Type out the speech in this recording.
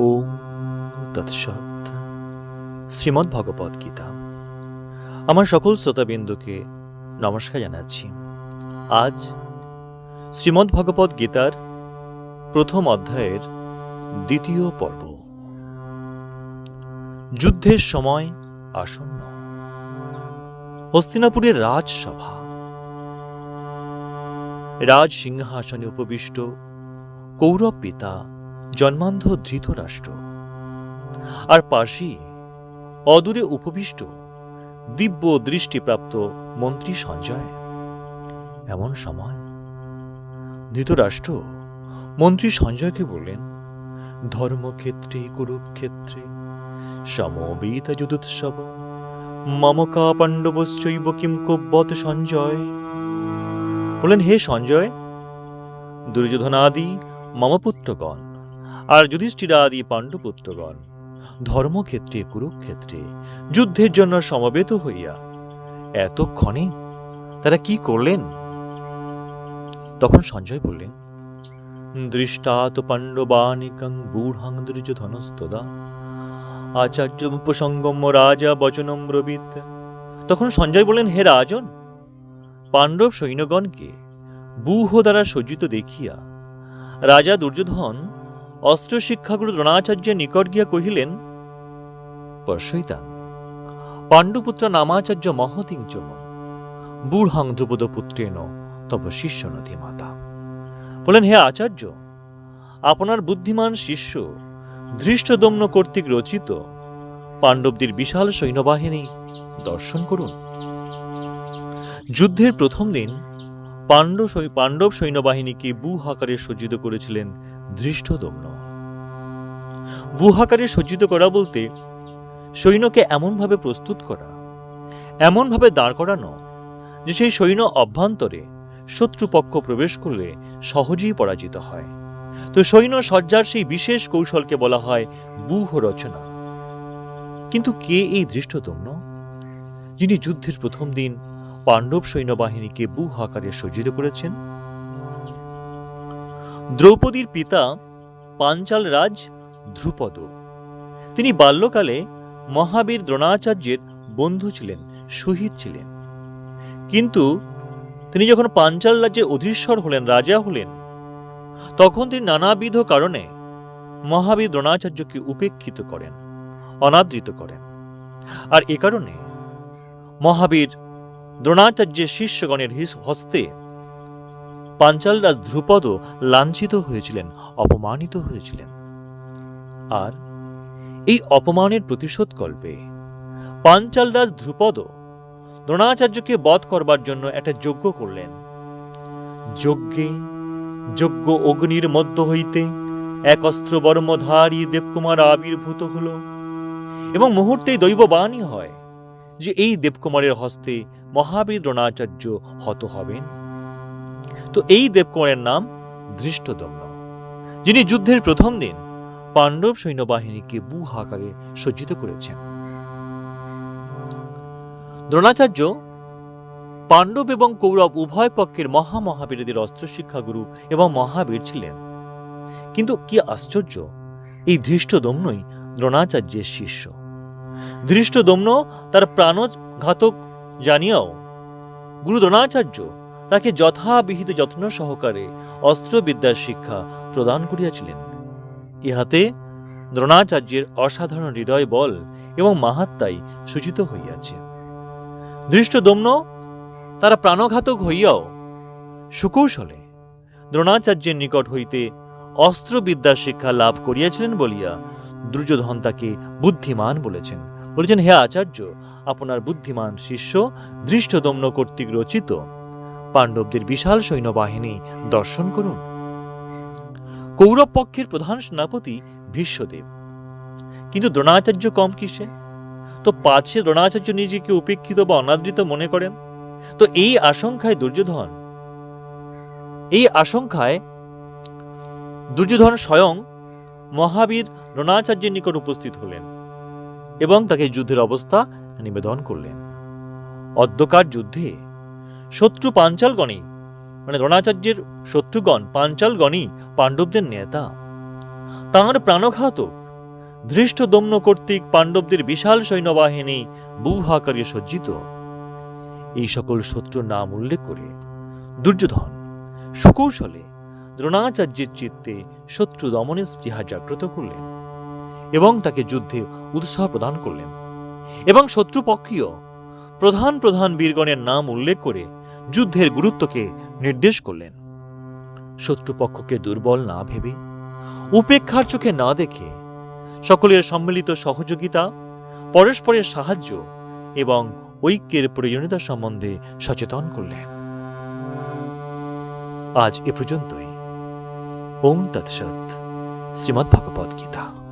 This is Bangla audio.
ওম তৎসৎ শ্রীমদ্ ভগবদ গীতা। আমার সকল শ্রোতাবিন্দুকে নমস্কার জানাচ্ছি। আজ শ্রীমদ্ ভগবদ গীতার প্রথম অধ্যায়ের দ্বিতীয় পর্ব। যুদ্ধের সময় আসন্ন। হস্তিনাপুরের রাজসভা। রাজ সিংহাসনে উপবিষ্ট কৌরব পিতা জন্মান্ধ ধৃতরাষ্ট্র। আর পাশেই অদূরে উপবিষ্ট, দিব্য দৃষ্টিপ্রাপ্ত মন্ত্রী সঞ্জয়। এমন সময় ধৃতরাষ্ট্র মন্ত্রী সঞ্জয়কে বললেন, ধর্মক্ষেত্রে, কুরুক্ষেত্রে, সমবেত যুদুৎসব, মমকা পাণ্ডবশ্চৈব কিম কুব্বত সঞ্জয়। বললেন, হে সঞ্জয়, দুর্যোধনাদি, মমপুত্রগণ আর যুধিষ্ঠিরাদি পাণ্ডপুত্রগণ, ধর্মক্ষেত্রে, কুরুক্ষেত্রে যুদ্ধের জন্য সমবেত হইয়া এতক্ষণে তারা কি করলেন? তখন সঞ্জয় বললেন, দৃষ্টাত পাণ্ডবানিকং গূঢ়াং দুর্যোধনস্তদা আচার্য উপসঙ্গম রাজা বচনম ব্রবীত তখন সঞ্জয় বললেন, হে রাজন, পাণ্ডব সৈন্যগণকে ব্যূহ দ্বারা সজ্জিত দেখিয়া রাজা দুর্যোধন অস্ত্র শিক্ষাগুরু দ্রোণাচার্যের নিকট গিয়া কহিলেন পশ্যইতাং পাণ্ডুপুত্র নামাচার্য মহতিং চম। বুঢ়াং ধ্রুপদ পুত্রেণ, তব শিষ্য নদী মাতা। বলেন, হে আচার্য, আপনার বুদ্ধিমান শিষ্য, ধৃষ্টদম্ন কর্তৃক রচিত পাণ্ডবদের বিশাল সৈন্যবাহিনী, দর্শন করুন। যুদ্ধের প্রথম দিন পাণ্ডব পাণ্ডব সৈন্যবাহিনীকে বুহাকারে সজ্জিত করেছিলেন ধৃষ্টদম্ন বুহাকারে সজ্জিত করা বলতে, সৈন্যকে এমনভাবে প্রস্তুত করা, এমনভাবে দাঁড় করানো, যে সেই সৈন্য অভ্যন্তরে শত্রুপক্ষ প্রবেশ করলে সহজেই পরাজিত হয়। তো সৈন্য সজ্জার সেই বিশেষ কৌশলকে বলা হয় বুহ রচনা কিন্তু কে এই ধৃষ্টদম্ন যিনি যুদ্ধের প্রথম দিন পাণ্ডব সৈন্যবাহিনীকে বুহ আকারে সজ্জিত করেছেন? দ্রৌপদীর পিতা পাঞ্চাল রাজ ধ্রুপদ। তিনি বাল্যকালে মহাবীর দ্রোণাচার্যের বন্ধু ছিলেন, শহীদ ছিলেন। কিন্তু তিনি যখন পাঞ্চাল রাজ্যের অধীশ্বর হলেন, রাজা হলেন, তখন তিনি নানাবিধ কারণে মহাবীর দ্রোণাচার্যকে উপেক্ষিত করেন, অনাদৃত করেন। আর এ কারণে মহাবীর দ্রোণাচার্যের শিষ্যগণের হিস- হস্তে পাঞ্চালরাজ ধ্রুপদ লাঞ্ছিত হয়েছিলেন, অপমানিত হয়েছিলেন। আর এই অপমানের প্রতিশোধ কল্পে পাঞ্চালরাজ ধ্রুপদ দ্রোণাচার্যকে বধ করবার জন্য একটা যজ্ঞ করলেন। যজ্ঞে যজ্ঞ অগ্নির মধ্য হইতে এক অস্ত্র বর্মধারী দেবকুমার আবির্ভূত হল এবং মুহূর্তেই দৈববাণী হয় যে এই দেবকুমারের হস্তে মহাবীর দ্রোণাচার্য হত হবেন। তো এই দেবকুমারের নাম ধৃষ্টদম্ন, যিনি যুদ্ধের প্রথম দিন পাণ্ডব সৈন্যবাহিনীকে বুহাকারে সজ্জিত করেছেন। দ্রোণাচার্য, পাণ্ডব এবং কৌরব উভয় পক্ষের মহামহাবীরদের অস্ত্র শিক্ষাগুরু এবং মহাবীর ছিলেন। কিন্তু কি আশ্চর্য, এই ধৃষ্টদম্নই দ্রোণাচার্যের শিষ্য। ধৃষ্টদম্ন তার প্রাণঘাতক জানিয়াও, গুরু দ্রোণাচার্য তাকে যথাবিহিত যত্ন সহকারে অস্ত্রবিদ্যার শিক্ষা প্রদান করিয়াছিলেন। ইহাতে দ্রোণাচার্যের অসাধারণ হৃদয় বল এবং মাহাত্মাই সূচিত হইয়াছে। দৃষ্টদম্ন তারা প্রাণঘাতক হইয়াও সুকৌশলে দ্রোণাচার্যের নিকট হইতে অস্ত্রবিদ্যার শিক্ষা লাভ করিয়াছিলেন বলিয়া দুর্যোধন তাকে বুদ্ধিমান বলেছেন। বলেছেন, হে আচার্য, আপনার বুদ্ধিমান শিষ্য দৃষ্টদম্ন কর্তৃক রচিত পাণ্ডবদের বিশাল সৈন্যবাহিনী দর্শন করুন। কৌরব পক্ষের প্রধান সেনাপতি ভীষ্মদেব। কিন্তু দ্রোণাচার্য কম কিসে? তো পাছে দ্রোণাচার্য নিজেকে উপেক্ষিত বা অনাদৃত মনে করেন? তো এই আশঙ্কায় দুর্যোধন, এই আশঙ্কায় দুর্যোধন স্বয়ং মহাবীর দ্রোণাচার্যের নিকট উপস্থিত হলেন এবং তাকে যুদ্ধের অবস্থা নিবেদন করলেন। অদ্যকার যুদ্ধে শত্রু পাঞ্চালগণই মানে দ্রোণাচার্যের শত্রুগণ, পাঞ্চালগণই পাণ্ডবদের নেতা। তাঁর প্রাণঘাতক, ধৃষ্টদম্ন কর্তৃক পাণ্ডবদের বিশাল সৈন্যবাহিনী বুহাকারে সজ্জিত। এই সকল শত্রুর নাম উল্লেখ করে দুর্যোধন সুকৌশলে দ্রোণাচার্যের চিত্তে শত্রু দমনের স্পৃহা জাগ্রত করলেন এবং তাকে যুদ্ধে উৎসাহ প্রদান করলেন এবং শত্রুপক্ষীয় প্রধান প্রধান বীরগণের নাম উল্লেখ করে যুদ্ধের গুরুত্বকে নির্দেশ করলেন। শত্রুপক্ষকে দুর্বল না ভেবে, উপেক্ষার চোখে না দেখে, সকলের সম্মিলিত সহযোগিতা, পরস্পরের সাহায্য এবং ঐক্যের প্রয়োজনীয়তা সম্বন্ধে সচেতন করলেন। আজ এ পর্যন্তই। ওম তৎসৎ। শ্রীমদ্ ভগবদ গীতা।